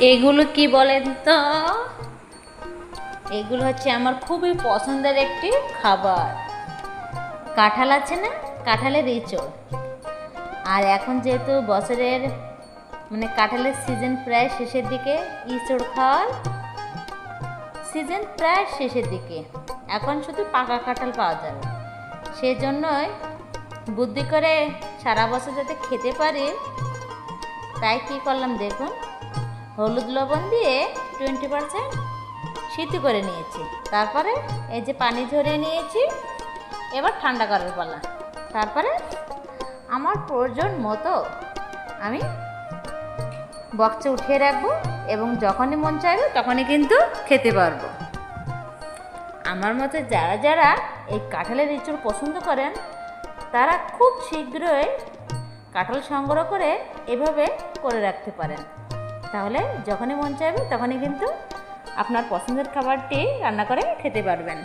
এগুলো কি বলেন তো? এগুলো হচ্ছে আমার খুবই পছন্দের একটি খাবার। কাঁঠাল আছে না? কাঁঠালের ইঁচড় আর এখন যেহেতু বছরের মানে কাঁঠালের সিজন প্রায় শেষের দিকে ইঁচড় খাওয়ার সিজন প্রায় শেষের দিকে। এখন শুধু পাকা কাঁঠাল পাওয়া যাবে। সেই জন্যই বুদ্ধি করে সারা বছর যাতে খেতে পারি, তাই কী করলাম দেখুন। হলুদ লবণ দিয়ে টোয়েন্টি পারসেন্ট সিদ্ধ করে নিয়েছি। তারপরে এই যে পানি ঝরিয়ে নিয়েছি, এবার ঠান্ডা করার পালা। তারপরে আমার প্রয়োজন মতো আমি বক্সে উঠিয়ে রাখব এবং যখনই মন চাইবে তখনই কিন্তু খেতে পারব। আমার মতে যারা যারা এই কাঁঠালের ইঁচড় পছন্দ করেন, তারা খুব শীঘ্রই কাঁঠাল সংগ্রহ করে এভাবে করে রাখতে পারেন। তাহলে যখনই মন চাইবে তখনই কিন্তু আপনার পছন্দের খাবারটি রান্না করে খেতে পারবেন।